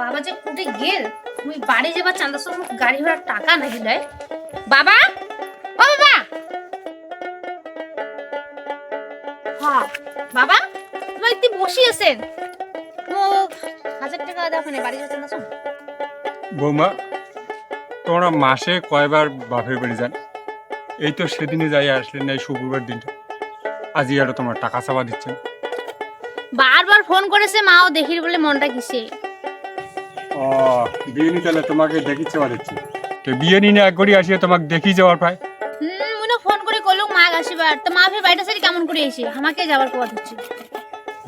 বাবা যে কোটে গেল? মুই বাড়ি যাবার চান্দার সঙ্গে গাড়ি ভাড়ার টাকা না দিলে বাবা? ও বাবা! হ্যাঁ বাবা? তোমার একটু বসি আছেন ও হাজার টাকা দাও ওখানে বাড়ি যাবার চান্দার সঙ্গে বৌমা তোমরা মাসে কয়বার বাপের বাড়ি যান? এই তো সেদিনে যাই আসলেন এই শুক্রবার দিনটা। আজই আরও তোমার টাকা চাওয়া দিচ্ছেন। বারবার ফোন করেছে মাও দেখির বলে মনটা কিসে ও বিয়ে নি তাহলে তোমাকে দেখি চাওয়া দিচ্ছি। তো বিয়ে নি না এক করি আসিয়ে তোমাকে দেখি যাওয়ার পায় হুম মুনো ফোন করে কলুক মা আসিবার তো মা ফের বাড়িটা সারি কেমন করে এসে? আমাকে যাবার কথা হচ্ছে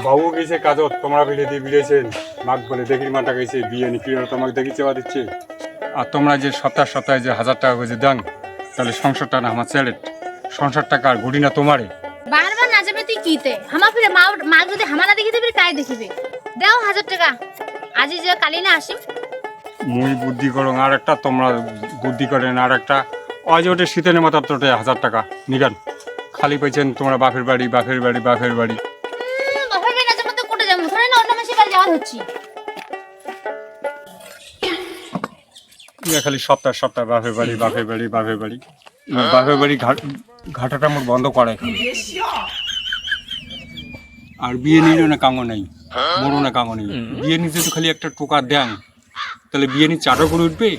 বাবু গেছে কাজত তোমরা বিলে দিয়ে বিলেছেন মাক বলে দেখির মাটা গেছে বিয়ে নি ফিরে তোমাকে দেখি চাওয়া দিচ্ছে? আর তোমরা যে সপ্তাহ সপ্তাহে যে হাজার টাকা করে দেন তাহলে সংসারটা না আমার চ্যালেট সংসার টাকা আর ঘুরি না তোমারে বারবার না যাবে তুই কিতে? হামা ফিরে মা মা যদি হামা না দেখিতে ফিরে কাই দেখিবে। দাও হাজার টাকা। আজি যে কালি না আসিম। মুই বুদ্ধি করং আর একটা তোমরা বুদ্ধি করেন আর একটা অজ ওটে শীতের মাথার তোটে হাজার টাকা। নিগান খালি পাইছেন তোমরা বাপের বাড়ি বাপের বাড়ি বাপের বাড়ি। বাপের বাড়ি না যাব তো কোটে যাব ধরে না অন্য মাসে বাড়ি যাওয়া হচ্ছে। খালি সপ্তাহ সপ্তাহ বাপের বাড়ি বাপের বাড়ি বাপের বাড়ি। বাপের বাড়ি ঘাট- ঘাটাটা মোট বন্ধ করে আর বিয়ে নিলেও না কাঙ্গ নেই। মরো না কাঙ্গ নেই। বিয়ে নিতে তো খালি একটা টোকা দেন তাহলে বিয়ে নি চারও করে উঠবে?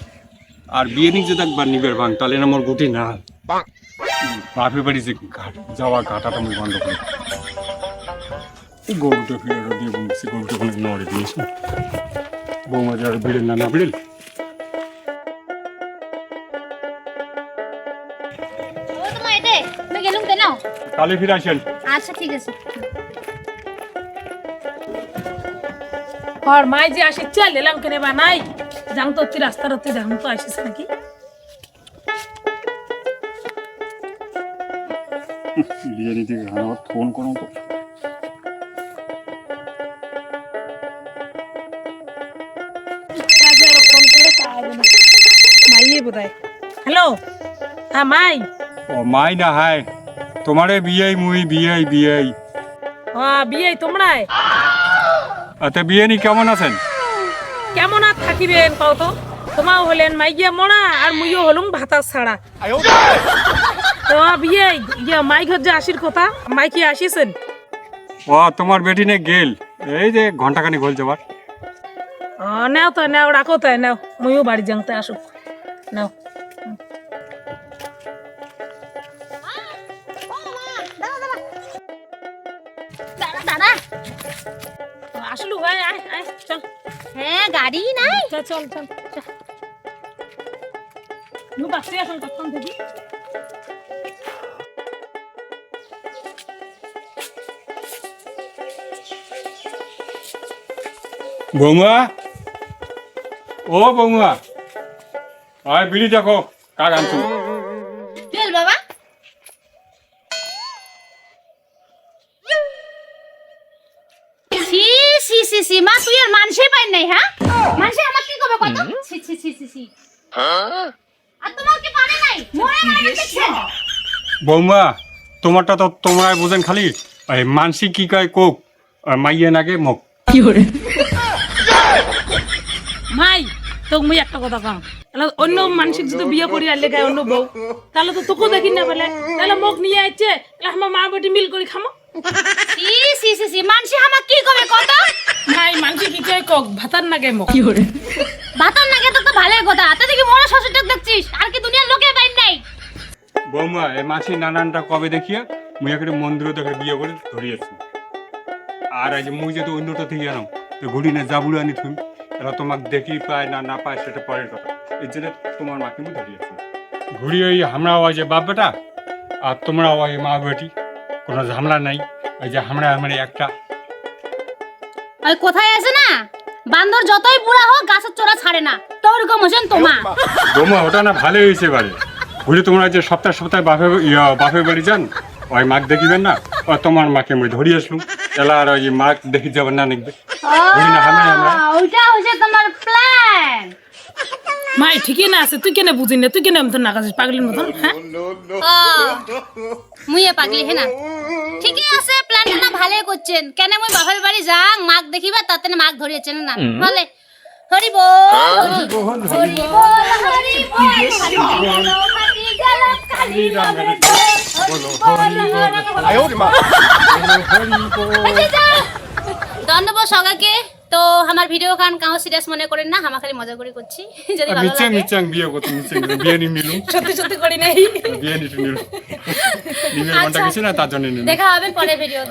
আর বিয়ে নি যদি একবার নিবের ভাঙ তাহলে না মোর গুটি না। বাপের বাড়ি যে ঘাট যাওয়া ঘাটাটা আমি বন্ধ করে। গরুটা ফিরে দিয়ে বলছি গরুটা ওখানে নড়ে দিয়েছি বৌমা যার বিড়েল না না নাও। কালে ফিরে আসেন। আচ্ছা ঠিক আছে। আর মাই যে আসি চাল এলাম কেনে বা নাই? যাং তো তুই রাস্তার তুই যাং তো আসিস নাকি? বিয়ে নিতে ফোন করো তো। মাইয়ে বোধহয়। হ্যালো? হ্যাঁ মাই। ও মাই না হায়। তোমারে বিয়েই মুই বিয়েই বিয়েই। হ্যাঁ বিয়ে তোমরাই। আতে বিয়ে নি কেমন আছেন? কেমন আর থাকিবেন কও তো তোমাও হলেন মাইগিয়া মরা আর মুইও হলুম ভাতার ছাড়া। তো বিয়ে ইয়া মাই ঘর যে আসির কথা মাই কি আসিছেন? ও তোমার বেটি নে গেল। এই যে ঘন্টাখানি গোল যাবার নেও তো নেও রাখো তো নেও মুইও বাড়ি যাংতে আসুক। নেও। দাদা দাদা। আসলু ভাই আয় আয় চল। হ্যাঁ গাড়ি নাই। চল চল চল। চল নু বাসে এখন কখন থেকে বৌমা? ও বৌমা। আয় বিড়ি দেখো কাক আনছো। সি সি সি মা তুই আর মানুষই পাই নাই হ্যাঁ? মানুষে আমার কি কবে কত সি সি সি সি সি আর তোমার কি পারে নাই? মরে গেলে দেখছেন বৌমা তোমারটা তো তোমরা বোঝেন খালি। মানসি কি কয় কোক? মাইয়ে নাগে মোক মাই তোকে মুই একটা কথা কম তাহলে অন্য মানুষের যদি বিয়ে করি আর লেখায় অন্য বউ তাহলে তো তোকেও দেখি না বলে তাহলে মোক নিয়ে আইছে তাহলে আমার মা বেটি মিল করে খামো। সি সি সি সি মানুষে আমার কি কবে কত? মাই মানুষ কি কয় কক ভাতার নাগে মোক। ভাতর নাগে তো তো ভালোই কথা তাতে কি মরে শ্বশুরটা দেখছিস? আর কি দুনিয়ার লোকে পাই নাই? বৌমা এই মাসি নানানটা কবে দেখিয়া মুই একটা মন্দিরে দেখে বিয়ে করে ধরিয়েছি। আর আজ মুই যদি অন্যটা থেকে আনো তো ঘুরি না যাবুড়ো আনি তুমি এরা তোমাকে দেখি পায় না না পায় সেটা পরের কথা। এর জন্য তোমার মাকে মুই ধরিয়েছি। ঘুরি ওই আমরা যে বাপ বেটা আর তোমরা ওই মা বেটি কোনো ঝামেলা নাই। ওই যে আমরা আমার একটা ওই কোথায় আছে না? বান্দর যতই বুড়া হোক গাছের চোরা ছাড়ে না। তো ওরকম হোসেন তোমা। তোমা ওটা না ভালো হয়েছে বাড়ি ঘুরি তোমরা যে সপ্তাহে সপ্তাহে বাপে বাপে বাড়ি যান? ওই মাক দেখিবেন না? ও তোমার মাকে মই ধরি আসলুম। এলা আর ওই মাক দেখি যাবেন না দেখবে ঘুরি না হামে আমরা ওইটা হচ্ছে তোমার প্ল্যান মাই ঠিকই না আছে তুই কেন বুঝি না তুই কেন এমন নাকাছিস পাগলির মতন হ্যাঁ মুইয়ে পাগলি হে না ঠিকই আছে প্ল্যানটা না ভালোই করছেন কেন মুই বাপের বাড়ি যাং মাক দেখিবা তাতে না মাক ধরিয়েছেন না ভালে হরি বল হরি বল হরি বল হরি বল হরি বল ধন্যবাদ সবাইকে তো আমার ভিডিও গান কাউ সিরিয়াস মনে করেন না আমার খালি মজা করে করছি। যদি ভালো লাগে। মিচাং বিয়ে করতে মিচে বিয়ে নি মিলু সত্যি সত্যি করি নাই। বিয়ে নি মিলু নিমের মনটা কিছু না তার জন্য দেখা হবে পরে ভিডিও